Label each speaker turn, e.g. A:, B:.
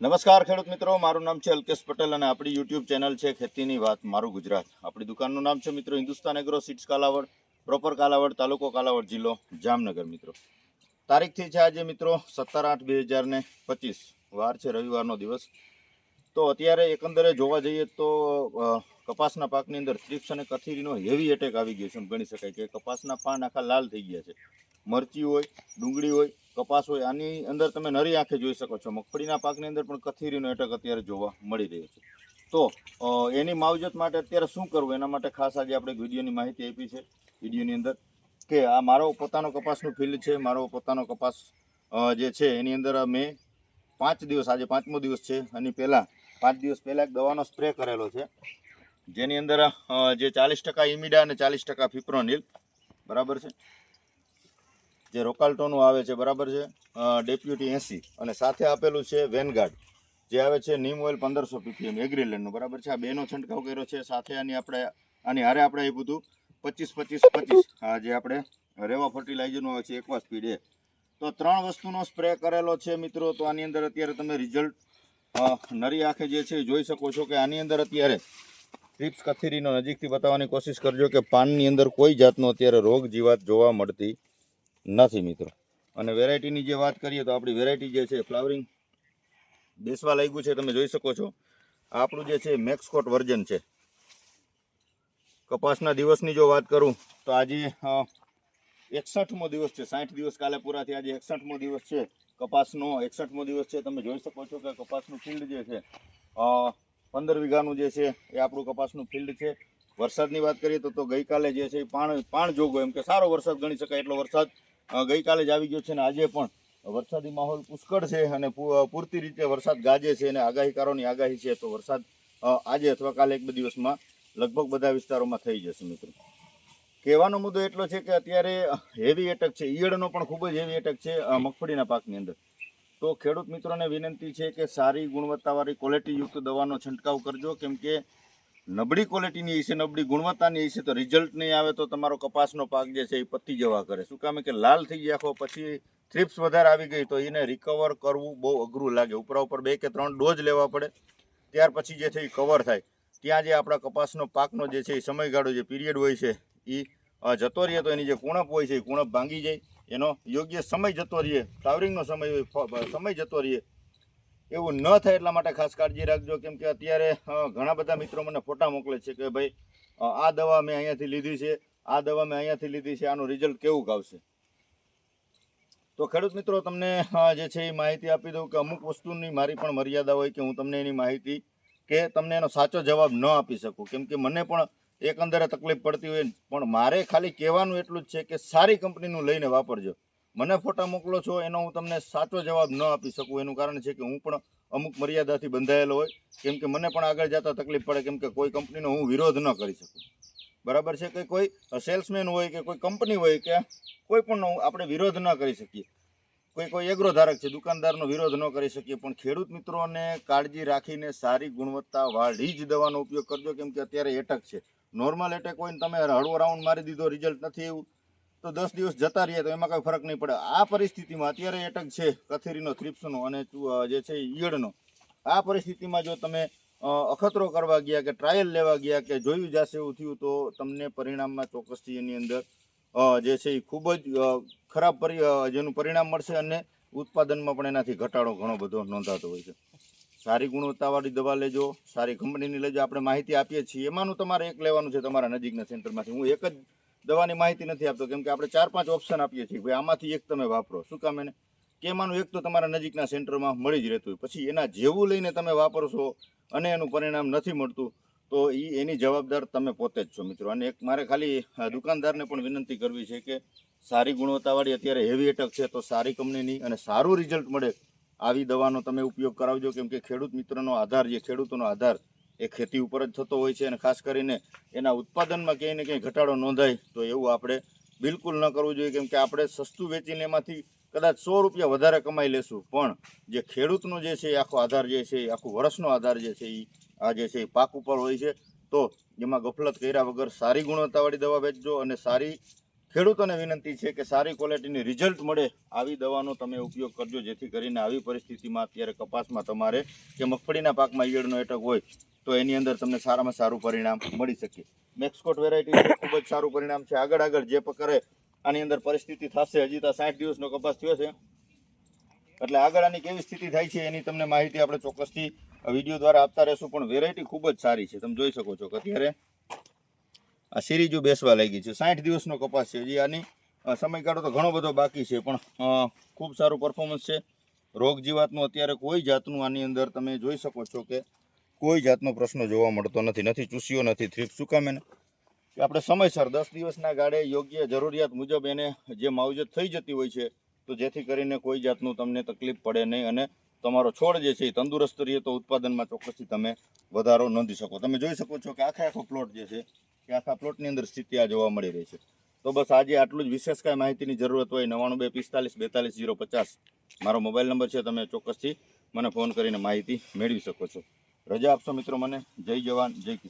A: નમસ્કાર ખેડૂત મિત્રો, મારું નામ છે અલ્કેશ પટેલ અને આપણી યુટ્યુબ ચેનલ છે ખેતીની વાત મારું ગુજરાત. આપણી દુકાનનું નામ છે મિત્રો Hindustan agro seeds Kalavad proper Kalavad, તાલુકો કાલાવડ જિલ્લો જામનગર મિત્રો. તારીખથી છે આજે મિત્રો સત્તર આઠ બે હજાર ને પચીસ. વાર છે રવિવારનો દિવસ. તો અત્યારે એકંદરે જોવા જઈએ તો કપાસના પાકની અંદર થ્રિપ્સ અને કથીરીનો હેવી એટેક આવી ગયો છે એમ ગણી શકાય કે કપાસના પાન આખા લાલ થઈ ગયા છે. મરચી હોય, ડુંગળી હોય, કપાસ હોય, આની અંદર તમે નરી આંખે જોઈ શકો છો. મગફળીના પાકની અંદર પણ કથીરીનો એટક અત્યારે જોવા મળી રહ્યો છે. તો એની માવજત માટે અત્યારે શું કરવું? એના માટે ખાસ આજે આપણે વિડીયોની માહિતી આપી છે, વિડીયોની અંદર, કે આ મારો પોતાનો કપાસનું ફિલ્ડ છે, મારો પોતાનો કપાસ જે છે, એની અંદર મેં પાંચ દિવસ, આજે પાંચમો દિવસ છે, અને પહેલાં, પાંચ દિવસ પહેલાં એક દવાનો સ્પ્રે કરેલો છે, જેની અંદર જે ચાલીસ ટકા ઇમિડા અને ચાલીસ ટકા ફિપ્રોનિલ, બરાબર છે? જે રોકાલ્ટોનું આવે છે, બરાબર છે? ડેપ્યુટી એંસી. અને સાથે આપેલું છે વેનગાર્ડ, જે આવે છે નીમ ઓઇલ પંદરસો પીપીએમ, એગ્રીલેન્ડનું, બરાબર છે? આ બેનો છંટકાવ કર્યો છે. સાથે આની આપણે, આની હારે આપણે આપ્યું હતું પચીસ પચીસ પચીસ. આ જે આપણે રેવા ફર્ટિલાઇઝરનું આવે છે, એકવા સ્પીડ એ. તો ત્રણ વસ્તુનો સ્પ્રે કરેલો છે મિત્રો. તો આની અંદર અત્યારે તમે રિઝલ્ટ નરી આંખે જે છે જોઈ શકો છો કે આની અંદર અત્યારે ટ્રીપ્સ કથીરીનો નજીકથી બતાવવાની કોશિશ કરજો કે પાનની અંદર કોઈ જાતનો અત્યારે રોગ જીવાત જોવા મળતી નથી મિત્રો. અને વેરાયટીની જે વાત કરીએ તો આપણી વેરાયટી જે છે, ફ્લાવરિંગ બેસવા લાગ્યું છે, તમે જોઈ શકો છો. આપણું જે છે, મેક્સકોટ વર્જન છે. કપાસના દિવસની જો વાત કરું, તો આજે એકસઠમો દિવસ છે, સાઠ દિવસ કાલે પૂરા થયા, આજે એકસઠમો દિવસ છે. કપાસનો એકસઠમો દિવસ છે, તમે જોઈ શકો છો કે કપાસનું ફિલ્ડ જે છે પંદર વીઘાનું જે છે, એ આપણું કપાસનું ફિલ્ડ છે. વરસાદની વાત કરીએ તો ગઈકાલે જે છે એ પાણ પાણ જોગો, એમ કે સારો વરસાદ ગણી શકાય એટલો વરસાદ ગઈકાલે જ આવી ગયો છે અને આજે પણ વરસાદી માહોલ પુષ્કળ છે અને પૂરતી રીતે વરસાદ ગાજે છે અને આગાહીકારોની આગાહી છે તો વરસાદ આજે અથવા કાલે એક બે દિવસમાં લગભગ બધા વિસ્તારોમાં થઈ જશે મિત્રો. કહેવાનો મુદ્દો એટલો છે કે અત્યારે હેવી એટક છે, ઈયળનો પણ ખૂબ જ હેવી એટક છે મગફળીના પાકની અંદર. તો ખેડૂત મિત્રોને વિનંતી છે કે સારી ગુણવત્તાવાળી ક્વોલિટીયુક્ત દવાનો છંટકાવ કરજો, કેમ કે નબળી ક્વોલિટીની હશે, નબળી ગુણવત્તાની હશે, તો રિઝલ્ટ નહીં આવે તો તમારો કપાસનો પાક જે છે એ પતી જવા કરે. શું કામે? કે લાલ થઈ ગયા આખો પછી થ્રિપ્સ વધારે આવી ગઈ, તો એને રિકવર કરવું બહુ અઘરું લાગે. ઉપરા ઉપર બે કે ત્રણ ડોઝ લેવા પડે. ત્યાર પછી જે છે એ કવર થાય. ત્યાં જે આપણા કપાસનો પાકનો જે છે એ સમયગાળો જે પીરિયડ હોય છે એ જતો રહીએ તો એની જે કુણપ હોય છે એ કુણપ ભાંગી જાય. એનો યોગ્ય સમય જતો રહીએ. ફ્લાવરિંગનો સમય હોય સમય જતો રહીએ. એવું ન થાય એટલા માટે ખાસ કાળજી રાખજો, કેમ કે અત્યારે ઘણા બધા મિત્રો મને ફોટા મોકલે છે કે ભાઈ આ દવા મેં અહીંયાથી લીધી છે, આ દવા મેં અહીંયાથી લીધી છે, આનું રિઝલ્ટ કેવું આવશે તો ખેડૂત મિત્રો, તમને જે છે એ માહિતી આપી દઉં કે અમુક વસ્તુની મારી પણ મર્યાદા હોય કે હું તમને એની માહિતી કે તમને એનો સાચો જવાબ ન આપી શકું. કેમ કે મને પણ એકંદરે તકલીફ પડતી હોય, પણ મારે ખાલી કહેવાનું એટલું જ છે કે સારી કંપનીનું લઈને વાપરજો. મને ફોટા મોકલો છો, એનો હું તમને સાચો જવાબ ન આપી શકું. એનું કારણ છે કે હું પણ અમુક મર્યાદાથી બંધાયેલો હોય. કેમ કે મને પણ આગળ જતા તકલીફ પડે, કેમ કે કોઈ કંપનીનો હું વિરોધ ન કરી શકું. બરાબર છે કે કોઈ સેલ્સમેન હોય કે કોઈ કંપની હોય કે કોઈ પણ આપણે વિરોધ ન કરી શકીએ. કોઈ કોઈ એગ્રો ધારક છે, દુકાનદારનો વિરોધ ન કરી શકીએ. પણ ખેડૂત મિત્રોને કાળજી રાખીને સારી ગુણવત્તાવાળી જ દવાનો ઉપયોગ કરજો, કેમ કે અત્યારે એટક છે. નોર્મલ એટેક હોય ને તમે હળવો રાઉન્ડ મારી દીધો, રિઝલ્ટ નથી એવું તો દસ દિવસ જતા રહીએ તો એમાં કોઈ ફરક નહીં પડે. આ પરિસ્થિતિમાં અત્યારે એટક છે કથેરીનો, થ્રિપ્સનો અને જે છે ઈયળનો. આ પરિસ્થિતિમાં જો તમે અખતરો કરવા ગયા કે ટ્રાયલ લેવા ગયા કે જોયું જશે એવું થયું તો તમને પરિણામમાં ચોક્કસથી એની અંદર જે છે એ ખૂબ જ ખરાબ પરિ જેનું પરિણામ મળશે અને ઉત્પાદનમાં પણ એનાથી ઘટાડો ઘણો બધો નોંધાતો હોય છે. સારી ગુણવત્તાવાળી દવા લેજો, સારી કંપનીની લેજો, આપણે માહિતી આપીએ છીએ. એમાંનું તમારે એક લેવાનું છે તમારા નજીકના સેન્ટરમાંથી. હું એક જ દવાની માહિતી નથી આપતો, કેમ કે આપણે ચાર પાંચ ઓપ્શન આપીએ છીએ ભાઈ આમાંથી એક તમે વાપરો. શું કામ એને? કે એમાંનું એક તો તમારા નજીકના સેન્ટરમાં મળી જ રહેતું હોય. પછી એના જેવું લઈને તમે વાપરશો અને એનું પરિણામ નથી મળતું, તો એ એની જવાબદાર તમે પોતે જ છો મિત્રો. અને એક મારે ખાલી દુકાનદારને પણ વિનંતી કરવી છે કે સારી ગુણવત્તાવાળી અત્યારે હેવી એટક છે, તો સારી કંપનીની અને સારું રિઝલ્ટ મળે, આવી દવાનો તમે ઉપયોગ કરાવજો, કેમ કે ખેડૂત મિત્રનો આધાર, જે ખેડૂતોનો આધાર એ ખેતી ઉપર જ થતો હોય છે અને ખાસ કરીને એના ઉત્પાદનમાં ક્યાંય ને ક્યાંય ઘટાડો નોંધાય, તો એવું આપણે બિલકુલ ન કરવું જોઈએ, કેમ કે આપણે સસ્તું વેચીને એમાંથી કદાચ સો રૂપિયા વધારે કમાઈ લેશું. પણ જે ખેડૂતનો જે છે આખો આધાર જે છે આખું વર્ષનો આધાર જે છે એ, આ જે છે એ પાક ઉપર હોય છે, તો એમાં ગફલત કર્યા વગર સારી ગુણવત્તાવાળી દવા વેચજો અને સારી ખેડૂતોને વિનંતી છે કે સારી ક્વોલિટીની રિઝલ્ટ મળે આવી દવાનો તમે ઉપયોગ કરજો, જેથી કરીને આવી પરિસ્થિતિમાં અત્યારે કપાસમાં તમારે કે મગફળીના પાકમાં ઈયળનો એટક હોય તો એની અંદર તમને સારામાં સારું પરિણામ મળી શકે. મેક્સકોટ વેરાયટી ખૂબ જ સારું પરિણામ છે. આગળ આગળ જે કરે આની અંદર પરિસ્થિતિ થશે. હજી તો સાઠ દિવસનો કપાસ થયો છે. એટલે આગળ આની કેવી સ્થિતિ થાય છે એની તમને માહિતી આપણે ચોક્કસથી વીડિયો દ્વારા આપતા રહેશું. પણ વેરાયટી ખૂબ જ સારી છે. તમે જોઈ શકો છો કે અત્યારે આ સિરીજો બેસવા લાગી છે. સાઠ દિવસનો કપાસ છે. હજી આની સમયગાળો તો ઘણો બધો બાકી છે. પણ ખૂબ સારું પરફોર્મન્સ છે. રોગ જીવાતનું અત્યારે કોઈ જાતનું આની અંદર તમે જોઈ શકો છો કે કોઈ જાતનો પ્રશ્ન જોવા મળતો નથી નથી ચૂસ્યો, નથી થ્રીપ. શું કામ એને? આપણે સમયસર દસ દિવસના ગાળે યોગ્ય જરૂરિયાત મુજબ એને જે માવજત થઈ જતી હોય છે, તો જેથી કરીને કોઈ જાતનું તમને તકલીફ પડે નહીં અને તમારો છોડ જે છે એ તંદુરસ્ત રહીએ તો ઉત્પાદનમાં ચોક્કસથી તમે વધારો નોંધી શકો. તમે જોઈ શકો છો કે આખે આખો પ્લોટ જે છે કે આખા પ્લોટની અંદર સ્થિતિ આ જોવા મળી રહી છે. તો બસ આજે આટલું જ. વિશેષ કાંઈ માહિતીની જરૂરત હોય નવ્વાણું બે પિસ્તાલીસ બેતાલીસ જીરો પચાસ. મારો મોબાઈલ નંબર છે, તમે ચોક્કસથી મને ફોન કરીને માહિતી મેળવી શકો છો. રજા આપશો મિત્રો મને? જય જવાન જય કિસાન.